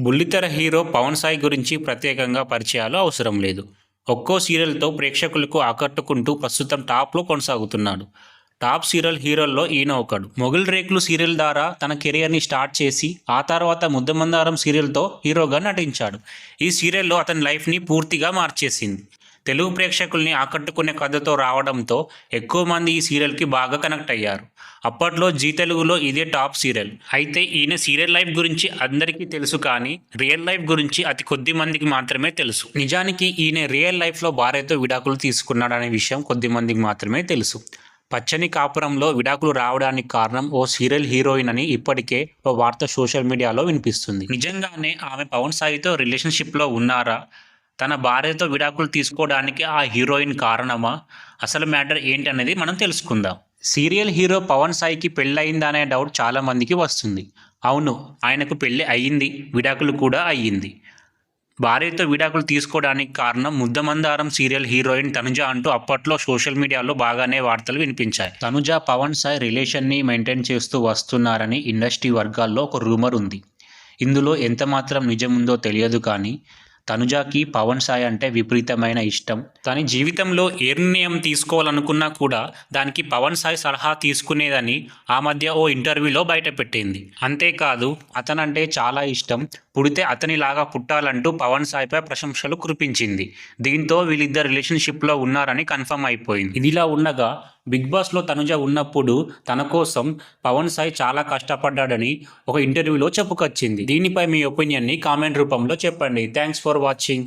బుల్లితెర హీరో పవన్ సాయి గురించి ప్రత్యేకంగా పరిచయాలు అవసరం లేదు. ఒక్కో సీరియల్తో ప్రేక్షకులకు ఆకట్టుకుంటూ ప్రస్తుతం టాప్లో కొనసాగుతున్నాడు. టాప్ సీరియల్ హీరోల్లో ఈయన ఒకడు. మొగుల్ రేకులు సీరియల్ ద్వారా తన కెరియర్ని స్టార్ట్ చేసి ఆ తర్వాత ముద్దమందారం సీరియల్తో హీరోగా నటించాడు. ఈ సీరియల్లో అతని లైఫ్ని పూర్తిగా మార్చేసింది. తెలుగు ప్రేక్షకుల్ని ఆకట్టుకునే కథతో రావడంతో ఎక్కువ మంది ఈ సీరియల్కి బాగా కనెక్ట్ అయ్యారు. అప్పట్లో జీ తెలుగులో ఇదే టాప్ సీరియల్. అయితే ఈయన సీరియల్ లైఫ్ గురించి అందరికీ తెలుసు కానీ రియల్ లైఫ్ గురించి అతి కొద్ది మందికి మాత్రమే తెలుసు. నిజానికి ఈయన రియల్ లైఫ్లో భార్యతో విడాకులు తీసుకున్నాడనే విషయం కొద్ది మందికి మాత్రమే తెలుసు. పచ్చని కాపురంలో విడాకులు రావడానికి కారణం ఓ సీరియల్ హీరోయిన్ అని ఇప్పటికే ఓ వార్త సోషల్ మీడియాలో వినిపిస్తుంది. నిజంగానే ఆమె పవన్ సాయితో రిలేషన్షిప్లో ఉన్నారా? తన భార్యతో విడాకులు తీసుకోవడానికి ఆ హీరోయిన్ కారణమా? అసలు మ్యాటర్ ఏంటి అనేది మనం తెలుసుకుందాం. సీరియల్ హీరో పవన్ సాయికి పెళ్ళయిందా అనే డౌట్ చాలా మందికి వస్తుంది. అవును ఆయనకు పెళ్ళి అయ్యింది విడాకులు కూడా అయ్యింది. భార్యతో విడాకులు తీసుకోవడానికి కారణం ముద్దమందారం సీరియల్ హీరోయిన్ తనుజ అంటూ అప్పట్లో సోషల్ మీడియాలో బాగానే వార్తలు వినిపించాయి. తనుజ పవన్ సాయి రిలేషన్ని మెయింటైన్ చేస్తూ వస్తున్నారని ఇండస్ట్రీ వర్గాల్లో ఒక రూమర్ ఉంది. ఇందులో ఎంత మాత్రం నిజముందో తెలియదు కానీ తనుజాకి పవన్ సాయి అంటే విపరీతమైన ఇష్టం. తన జీవితంలో ఏ నిర్ణయం తీసుకోవాలనుకున్నా కూడా దానికి పవన్ సాయి సలహా తీసుకునేదని ఆ మధ్య ఓ ఇంటర్వ్యూలో బయటపెట్టింది. అంతేకాదు అతనంటే చాలా ఇష్టం. పుడితే అతనిలాగా పుట్టాలంటూ పవన్ సాయిపై ప్రశంసలు కురిపించింది. దీంతో వీళ్ళిద్దరు రిలేషన్షిప్లో ఉన్నారని కన్ఫర్మ్ అయిపోయింది. ఇదిలా ఉండగా బిగ్ బాస్లో తనుజ ఉన్నప్పుడు తన కోసం పవన్ సాయి చాలా కష్టపడ్డాడని ఒక ఇంటర్వ్యూలో చెప్పుకొచ్చింది. దీనిపై మీ ఒపీనియన్ని కామెంట్ రూపంలో చెప్పండి. Thanks for watching.